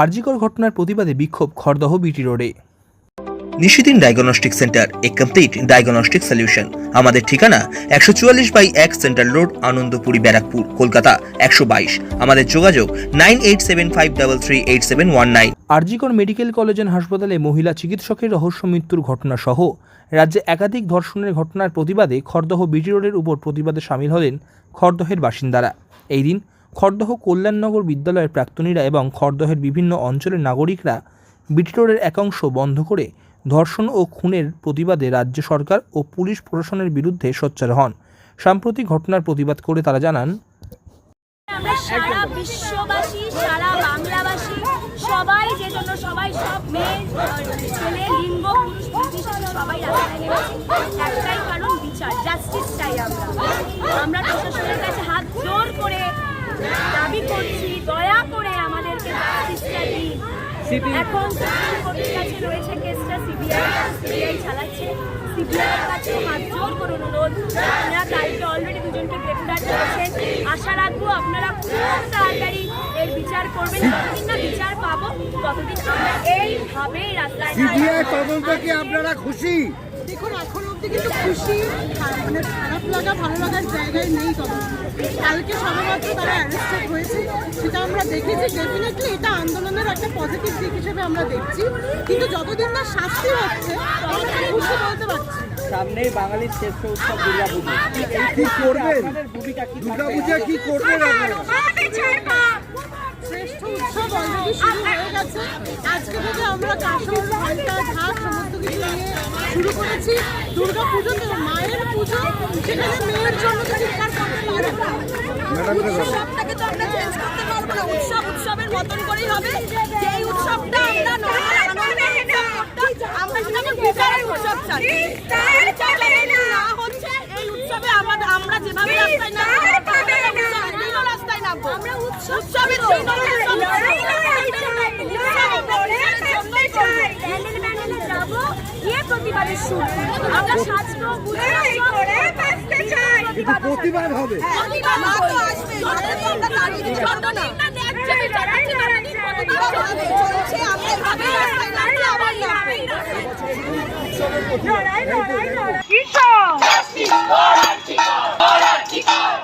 আরজিকর ঘটনার প্রতিবাদে বিক্ষোভ খড়দহ বিটি রোডে। নিশিদিন ডায়াগনস্টিক সেন্টার এ কমপ্লিট ডায়াগনস্টিক সলিউশন। আমাদের ঠিকানা একশো চুয়াল্লিশ বাই এক সেন্ট্রাল রোড আনন্দপুরি ব্যারাকপুর কলকাতা একশো বাইশ। আমাদের যোগাযোগ nine eight seven five double three eight seven one nine. RG Kar medical college and হাসপাতালে মহিলা চিকিৎসকের রহস্য মৃত্যুর ঘটনা সহ রাজ্যে একাধিক ধর্ষণের ঘটনার প্রতিবাদে খড়দহ বিটি রোডের উপর প্রতিবাদে সামিল হলেন খড়দহের বাসিন্দারা। এই দিন খড়দহ কল্যাণনগর বিদ্যালয়ের প্রাক্তনীরা এবং খড়দহের বিভিন্ন অঞ্চলের নাগরিকরা বিটি রোডের একাংশ বন্ধ করে ধর্ষণ ও খুনের প্রতিবাদে রাজ্য সরকার ও পুলিশ প্রশাসনের বিরুদ্ধে সোচ্চার হন। সাম্প্রতিক ঘটনার প্রতিবাদ করে তারা জানান সবাই যে জন্য সবাই সব মেয়ে, ছেলে এখন কোর্টের কাছে রয়েছে কেসটা সিবিআই সিবিআই চালাচ্ছে। সিবিআই কাছে হাত জোর করে অনুরোধ। আপনারা কালকে অলরেডি দুজনকে গ্রেফতার করেছেন আশা রাখব আপনারা খুব তাড়াতাড়ি এর বিচার করবেন। যতদিন না বিচার পাবো ততদিন আমরা এইভাবেই রাস্তায় সিবিআই তদন্ত কি আপনারা খুশি? দেখুন এখন অব্দি কিন্তু খুশি। মানে খারাপ লাগা ভালো লাগার জায়গায় নেই তদন্ত কালকে সবেমাত্র তারা অ্যারেস্টেড হয়েছে সেটা আমরা দেখেছি। ডেফিনেটলি এটা আন্দোলনের একটা পজিটিভ দিক হিসেবে আমরা দেখছি। কিন্তু যতদিন না শাস্তি হচ্ছে আমরা খুশি বলতে পারছি। সামনেই বাঙালির শ্রেষ্ঠ উৎসব দুর্গাপুজো। কি করবেন? ভূমিকা কি দুর্গা থাকবে? কি করবেন শ্রেষ্ঠ উৎসব অলরেডি শুরু হয়ে গেছে। আজকে থেকে আমরা ঘণ্টা নিয়ে শুরু করেছি দুর্গা পুজো মায়ের পুজো সেখানে মেয়ের জন্য তো চিৎকার করতে পারব না। উৎসবটাকে তো আমরা চেঞ্জ করতে পারব না। উৎসব উৎসবের মতন করেই হবে। যেই উৎসবটা আমরা নর্মাল আনন্দের উৎসব আমরা সেটাকে বিচারের উৎসব চাই। না। হচ্ছে এই উৎসবে আমাদের আমরা যেভাবে রাস্তায় নামবো রাস্তায় নামবো আমরা উৎসবের দিনও প্রতিবাদের সুর আমরা সাজবো বুঝব কিন্তু প্রতিবাদ হবে।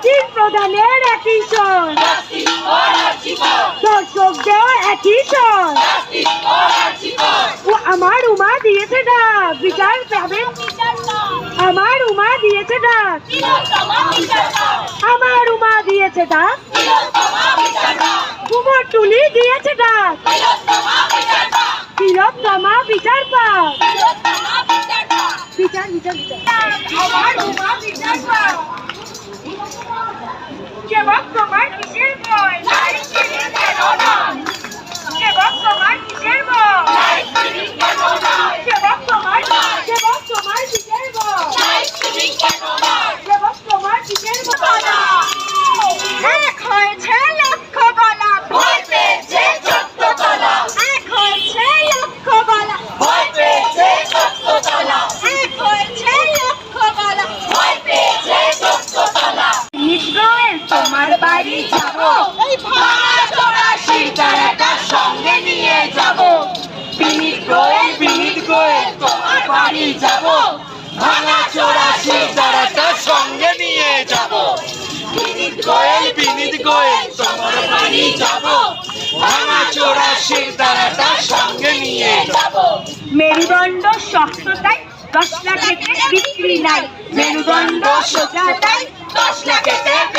তিন প্রধানের একই স্বর। দর্শকদের একই স্বর। ও আমার উমা দিয়েছে ডাক। বিচার পাবেন। আমার উমা দিয়েছে ডাক। আমার উমা দিয়েছে ডাক। কুমার টুলি দিয়েছে ডাক। তিলোত্তমা বিচার পাক। বিচার বিচার বিচার। আমার উমা বিচার সেবক তোমার কিসের ভয়? তোমার বাড়ি যাব। সঙ্গে নিয়ে যাব। বিনিত গোয়েল বিনিত গোয়েল তোমার বাড়ি যাব। ভাঙা চড়া সিতারাটা সঙ্গে নিয়ে যাব। বিনিত গোয়েল বিনিত গোয়েল তোমার বাড়ি যাব। ভাঙা চড়া সিতারাটা সঙ্গে নিয়ে যাব। মেরুদণ্ড শক্ততাই দশ লাখেতে বিক্রি নাই। মেরুদণ্ড সোজাতাই দশ লাখেতে বিক্রি নাই